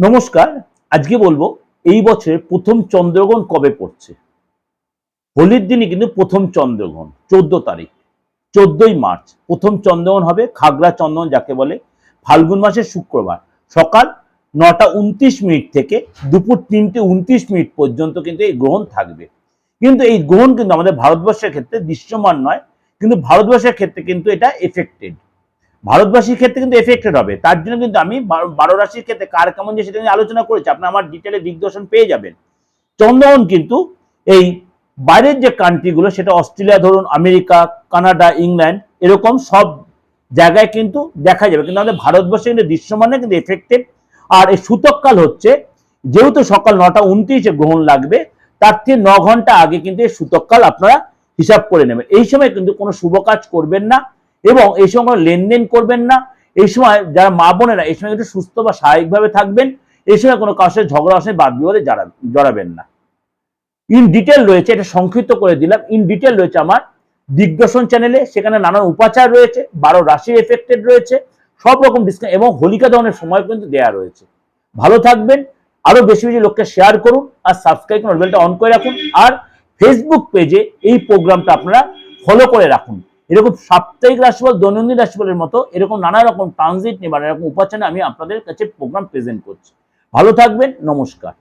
নমস্কার, আজকে বলব এই বছর প্রথম চন্দ্রগ্রহণ কবে পড়ছে? হোলির দিনই কিন্তু প্রথম চন্দ্রগ্রহণ, চোদ্দ তারিখ, চোদ্দই মার্চ। প্রথম চন্দ্রগ্রহণ হবে খাগড়া চন্দ্রগ্রহণ যাকে বলে, ফাল্গুন মাসের শুক্রবার। সকাল নটা উনত্রিশ মিনিট থেকে দুপুর তিনটে উনত্রিশ মিনিট পর্যন্ত কিন্তু এই গ্রহণ থাকবে। কিন্তু এই গ্রহণ কিন্তু আমাদের ভারতবর্ষের ক্ষেত্রে দৃশ্যমান নয়, কিন্তু ভারতবর্ষের ক্ষেত্রে কিন্তু এটা এফেক্টেড ভারতবাসীর ক্ষেত্রে কিন্তু এফেক্টেড হবে। তার জন্য কিন্তু আমি বারো- রাশির ক্ষেত্রে কার কেমন যে সেটা নিয়ে আলোচনা করেছি আপনি আমার ডিটেলে দিগদর্শন পেয়ে যাবেন। চন্দ্রগ্রহণ কিন্তু এই বাইরের যে কান্ট্রিগুলো সেটা অস্ট্রেলিয়া ধরুন, আমেরিকা, কানাডা, ইংল্যান্ড, এরকম সব জায়গায় কিন্তু দেখা যাবে। কিন্তু আমাদের ভারতবর্ষে কিন্তু দৃশ্যমানে কিন্তু এফেক্টেড আর এই সূতককাল হচ্ছে, যেহেতু সকাল নটা উনত্রিশে গ্রহণ লাগবে, তার থেকে ন ঘণ্টা আগে কিন্তু এই সূতককাল আপনারা হিসাব করে নেবেন। এই সময় কিন্তু কোনো শুভ কাজ করবেন না। এবং এই সময় লেনদেন করবেন না। এই সময় যারা মা বোনেরা, এই সময় একটু সুস্থ বা স্বাভাবিকভাবে থাকবেন। এই সময় কোনো কারোর সাথে ঝগড়া আসে বাদ বিবাদে জড়া- জড়াবেন না। ইন ডিটেল রয়েছে, এটা সংক্ষিপ্ত করে দিলাম। ইন ডিটেল রয়েছে আমার দিগদর্শন চ্যানেলে সেখানে নানান উপাচার রয়েছে, বারো রাশি এফেক্টেড রয়েছে, সব রকম ডিসকাউন্ট এবং হোলিকা দহনের সময় কিন্তু দেয়া রয়েছে। ভালো থাকবেন, আরও বেশি বেশি লোককে শেয়ার করুন, আর সাবস্ক্রাইব করুন বেলটা অন করে রাখুন, আর ফেসবুক পেজে এই প্রোগ্রামটা আপনারা ফলো করে রাখুন। এরকম সাপ্তাহিক রাশিফল, দৈনন্দিন রাশিফলের মতো এরকম নানা রকম ট্রানজিট নিয়ে বা রকম উপাচারে আমি আপনাদের কাছে প্রোগ্রাম প্রেজেন্ট করছি। ভালো থাকবেন, নমস্কার।